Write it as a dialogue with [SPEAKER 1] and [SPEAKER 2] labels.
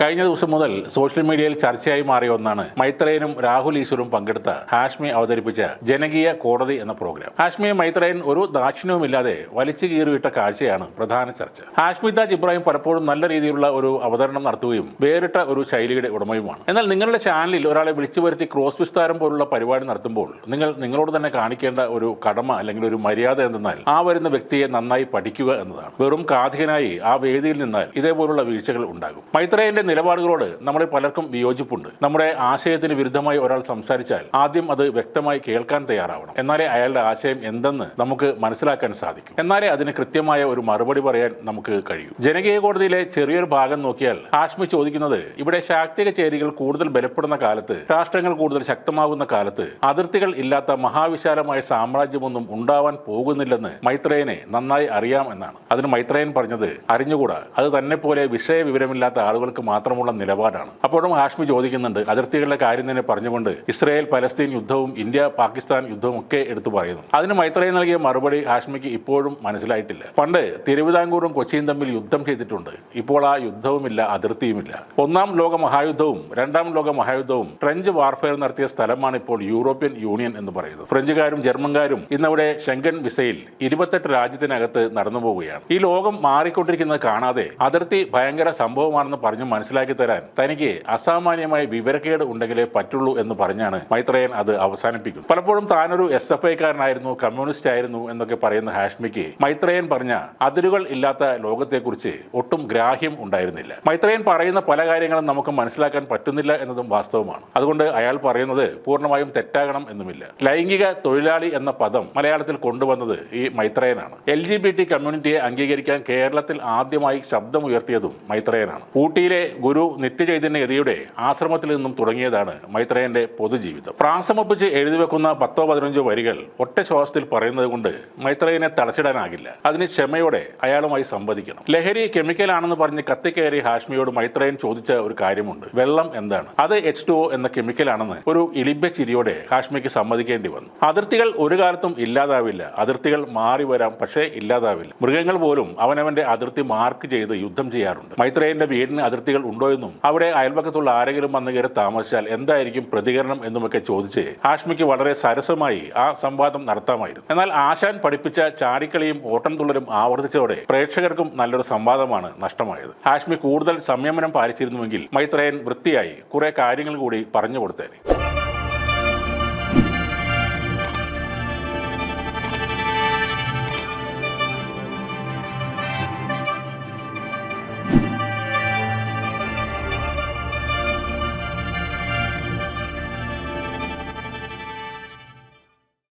[SPEAKER 1] കഴിഞ്ഞ ദിവസം മുതൽ സോഷ്യൽ മീഡിയയിൽ ചർച്ചയായി മാറിയ ഒന്നാണ് മൈത്രേയനും രാഹുൽ ഈശ്വരും പങ്കെടുത്ത ഹാഷ്മി അവതരിപ്പിച്ച ജനകീയ കോടതി എന്ന പ്രോഗ്രാം. ഹാഷ്മിയെ മൈത്രേയൻ ഒരു ദാക്ഷിണ്യവുമില്ലാതെ വലിച്ചു കീറിയിട്ട കാഴ്ചയാണ് പ്രധാന ചർച്ച. ഹാഷ്മി താജ് ഇബ്രാഹിം പലപ്പോഴും നല്ല രീതിയിലുള്ള ഒരു അവതരണം നടത്തുകയും വേറിട്ട ഒരു ശൈലിയുടെ ഉടമയുമാണ്. എന്നാൽ നിങ്ങളുടെ ചാനലിൽ ഒരാളെ വിളിച്ചു വരുത്തി ക്രോസ് വിസ്താരം പോലുള്ള പരിപാടി നടത്തുമ്പോൾ നിങ്ങൾ നിങ്ങളോട് തന്നെ കാണിക്കേണ്ട ഒരു കടമ അല്ലെങ്കിൽ ഒരു മര്യാദ എന്തെന്നാൽ ആ വരുന്ന വ്യക്തിയെ നന്നായി പഠിക്കുക എന്നതാണ്. വെറും കാഥികനായി ആ വേദിയിൽ നിന്നാൽ ഇതേപോലുള്ള വീഴ്ചകൾ ഉണ്ടാകും. മൈത്രേയന്റെ നിലപാടുകളോട് നമ്മൾ പലർക്കും വിയോജിപ്പുണ്ട്. നമ്മുടെ ആശയത്തിന് വിരുദ്ധമായി ഒരാൾ സംസാരിച്ചാൽ ആദ്യം അത് വ്യക്തമായി കേൾക്കാൻ തയ്യാറാവണം. എന്നാലേ അയാളുടെ ആശയം എന്തെന്ന് നമുക്ക് മനസ്സിലാക്കാൻ സാധിക്കും. എന്നാലേ അതിന് കൃത്യമായ ഒരു മറുപടി പറയാൻ നമുക്ക് കഴിയൂ. ജനകീയ കോടതിയിലെ ചെറിയൊരു ഭാഗം നോക്കിയാൽ ഹാഷ്മി ചോദിക്കുന്നത് ഇവിടെ ശാക്തിക ചേരികൾ കൂടുതൽ ബലപ്പെടുന്ന കാലത്ത് രാഷ്ട്രങ്ങൾ കൂടുതൽ ശക്തമാകുന്ന കാലത്ത് അതിർത്തികൾ ഇല്ലാത്ത മഹാവിശാലമായ സാമ്രാജ്യമൊന്നും ഉണ്ടാവാൻ പോകുന്നില്ലെന്ന് മൈത്രേയനെ നന്നായി അറിയാം എന്നാണ്. അതിന് മൈത്രേയൻ പറഞ്ഞത് അറിഞ്ഞുകൂടാ. അത് തന്നെ പോലെ വിഷയ വിവരമില്ലാത്ത ആളുകൾക്ക് മാത്രമുള്ള നിലപാടാണ്. അപ്പോഴും ഹാഷ്മി ചോദിക്കുന്നുണ്ട് അതിർത്തികളുടെ കാര്യം തന്നെ പറഞ്ഞുകൊണ്ട് ഇസ്രായേൽ പലസ്തീൻ യുദ്ധവും ഇന്ത്യ പാകിസ്ഥാൻ യുദ്ധവും ഒക്കെ എടുത്തു പറയുന്നു. അതിന് മൈത്രയെ നൽകിയ മറുപടി ഹാഷ്മിക്ക് ഇപ്പോഴും മനസ്സിലായിട്ടില്ല. പണ്ട് തിരുവിതാംകൂറും കൊച്ചിയും തമ്മിൽ യുദ്ധം ചെയ്തിട്ടുണ്ട്. ഇപ്പോൾ ആ യുദ്ധവുമില്ല അതിർത്തിയുമില്ല. ഒന്നാം ലോക മഹായുദ്ധവും രണ്ടാം ലോക മഹായുദ്ധവും ഫ്രഞ്ച് വാർഫെയർ നടത്തിയ സ്ഥലമാണ് ഇപ്പോൾ യൂറോപ്യൻ യൂണിയൻ എന്ന് പറയുന്നത്. ഫ്രഞ്ചുകാരും ജർമ്മൻകാരും ഇന്നവിടെ ഷെങ്കൻ വിസയിൽ ഇരുപത്തെട്ട് രാജ്യത്തിനകത്ത് നടന്നു പോവുകയാണ് ഈ ലോകം മാറിക്കൊണ്ടിരിക്കുന്നത് കാണാതെ അതിർത്തി ഭയങ്കര സംഭവമാണെന്ന് പറഞ്ഞു മനസ്സിലാക്കി തരാൻ തനിക്ക് അസാമാന്യമായ വിവരക്കേട് ഉണ്ടെങ്കിലേ പറ്റുള്ളൂ എന്ന് പറഞ്ഞാണ് മൈത്രേയൻ അത് അവസാനിപ്പിക്കും പലപ്പോഴും താനൊരു എസ് എഫ് ഐക്കാരനായിരുന്നു കമ്മ്യൂണിസ്റ്റ് ആയിരുന്നു എന്നൊക്കെ പറയുന്ന ഹാഷ്മിക്ക് മൈത്രേയൻ പറഞ്ഞ അതിരുകൾ ഇല്ലാത്ത ലോകത്തെക്കുറിച്ച് ഒട്ടും ഗ്രാഹ്യം ഉണ്ടായിരുന്നില്ല. മൈത്രേയൻ പറയുന്ന പല കാര്യങ്ങളും നമുക്ക് മനസ്സിലാക്കാൻ പറ്റുന്നില്ല എന്നതും വാസ്തവമാണ്. അതുകൊണ്ട് അയാൾ പറയുന്നത് പൂർണമായും തെറ്റാകണം എന്നുമില്ല. ലൈംഗിക തൊഴിലാളി എന്ന പദം മലയാളത്തിൽ കൊണ്ടുവന്നത് ഈ മൈത്രേയനാണ്. എൽ ജി ബി ടി കമ്മ്യൂണിറ്റിയെ അംഗീകരിക്കാൻ കേരളത്തിൽ ആദ്യമായി ശബ്ദമുയർത്തിയതും മൈത്രേയനാണ്. ഊട്ടിയിലെ ഗുരു നിത്യചൈതന്യ നിത്യചൈതന്യഗതിയുടെ ആശ്രമത്തിൽ നിന്നും തുടങ്ങിയതാണ് മൈത്രേയന്റെ പൊതുജീവിതം. പ്രാസമൊപ്പിച്ച് എഴുതി വെക്കുന്ന പത്തോ പതിനഞ്ചോ വരികൾ ഒറ്റ ശ്വാസത്തിൽ പറയുന്നത് കൊണ്ട് മൈത്രേയനെ തളച്ചിടാനാകില്ല അതിന് ക്ഷമയോടെ അയാളുമായി സംവദിക്കണം. ലഹരി കെമിക്കലാണെന്ന് പറഞ്ഞ് കത്തിക്കയറി ഹാഷ്മിയോട് മൈത്രേയൻ ചോദിച്ച ഒരു കാര്യമുണ്ട്. വെള്ളം എന്താണ്? അത് എച്ച് ടു എന്ന കെമിക്കലാണെന്ന് ഒരു ഇളിഭ്യ ചിരിയോടെ ഹാഷ്മിക്ക് സമ്മതിക്കേണ്ടി വന്നു. അതിർത്തികൾ ഒരു കാലത്തും ഇല്ലാതാവില്ല. അതിർത്തികൾ മാറി വരാം പക്ഷേ ഇല്ലാതാവില്ല. മൃഗങ്ങൾ പോലും അവനവന്റെ അതിർത്തി മാർക്ക് ചെയ്ത് യുദ്ധം ചെയ്യാറുണ്ട്. മൈത്രേയന്റെ വീടിന് അതിർത്തികൾ ഉണ്ടോ എന്നും അവിടെ അയൽപക്കത്തുള്ള ആരെങ്കിലും വന്ന് കയറി താമസിച്ചാൽ എന്തായിരിക്കും പ്രതികരണം എന്നുമൊക്കെ ചോദിച്ച് ഹാഷ്മിക്ക് വളരെ സരസമായി ആ സംവാദം നടത്താമായിരുന്നു. എന്നാൽ ആശാൻ പഠിപ്പിച്ച ചാടിക്കളിയും ഓട്ടംതുള്ളലും ആവർത്തിച്ചതോടെ പ്രേക്ഷകർക്കും നല്ലൊരു സംവാദമാണ് നഷ്ടമായത്. ഹാഷ്മി കൂടുതൽ സംയമനം പാലിച്ചിരുന്നുവെങ്കിൽ മൈത്രേയൻ വൃത്തിയായി കുറെ കാര്യങ്ങൾ കൂടി പറഞ്ഞു കൊടുത്തേനെ.